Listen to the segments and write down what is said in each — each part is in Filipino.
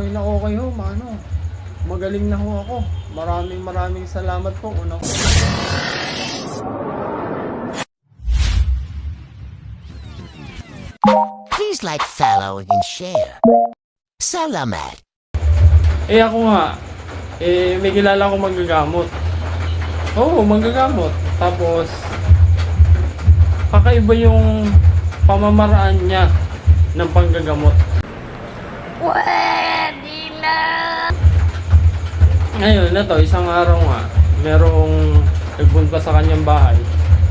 okay na okay ho, mano. Magaling na ho ako. Maraming maraming salamat po. Unang Please like, follow, and share. Salamat. Eh ako nga, eh may kilala akong manggagamot. Oo, manggagamot. Tapos, kakaiba yung pamamaraan niya ng panggagamot. Ngayon na to, isang araw nga, merong nagpunta sa kanyang bahay.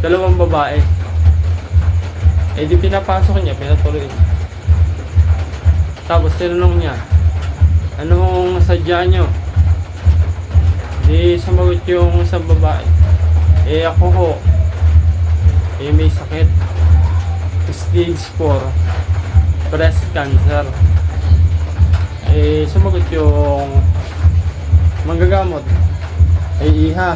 Dalawang babae. Eh di pinapasok niya, pinatuloy niya. Tapos tinanong niya, anong sadya niyo? Di sumagot yung sa babae. Eh ako ho, eh may sakit. Stage 4, breast cancer. Eh sumagot yung manggagamot. Ay iha,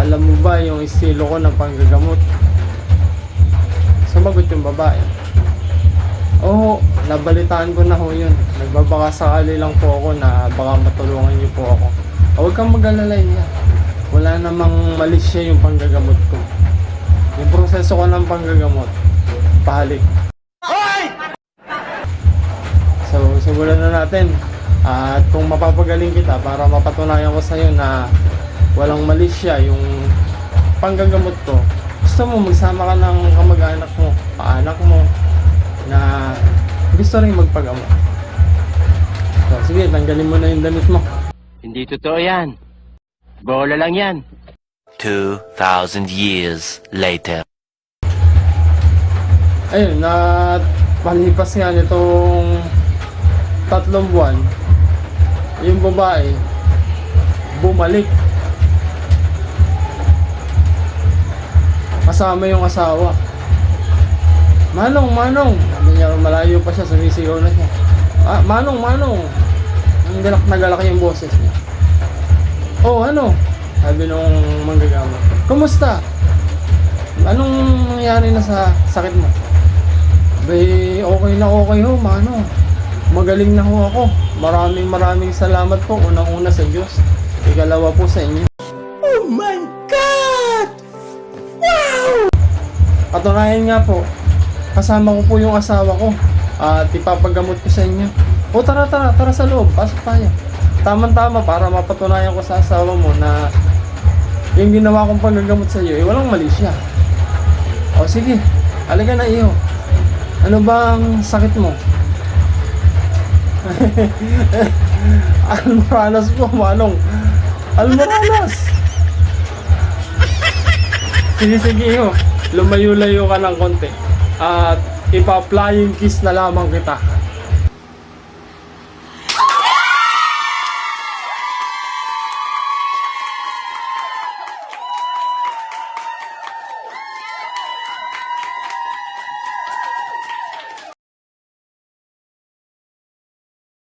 alam mo ba yung estilo ko ng panggagamot? Sumagot yung babae. Oo, nabalitaan ko na ho yun. Nagbabaka sakali lang po ako na baka matulungan niyo po ako. Ah, Huwag kang mag-alala niya. Wala namang mali siya yung panggagamot ko. Yung proseso ko ng panggagamot, pahalik. So, simulan na natin. At kung mapapagaling kita para mapatunayan ko sa'yo na walang mali siya yung panggagamot ko, gusto mo magsama ka ng kamag-anak mo, paanak mo, na gusto rin magpagamot. So, sige, tanggalin mo na yung damit mo. Hindi totoo yan. Bola lang yan. 2,000 years later. Ayun, na palipas nga nitong tatlong buwan, yung babae, bumalik. Kasama yung asawa. Manong, Manong! Sabi niya, malayo pa siya, sumisigaw na siya. Ah, Manong, Manong! Ang galak na galak yung boses niya. Oh, ano? Sabi nung manggagama. Kumusta? Anong nangyari na sa sakit mo? Bay, okay na okay ho, mano. Magaling na ho ako. Maraming maraming salamat po. Unang-una sa Diyos. Ikalawa po sa inyo. Oh my God! Wow! Patunayan nga po, kasama ko po yung asawa ko. At ipapagamot ko sa inyo. O tara, tara, tara sa loob. Pasok tayo. Tama-tama para mapatunayan ko sa asawa mo na yung ginawa kong paggagamot sa iyo, eh, walang mali siya. O sige, alaga na iyo. Ano bang sakit mo? Almoranas po, manong. Almoranas! sige, sige iyo. Lumayo-layo ka ng konti. At ipa-flying kiss na lamang kita.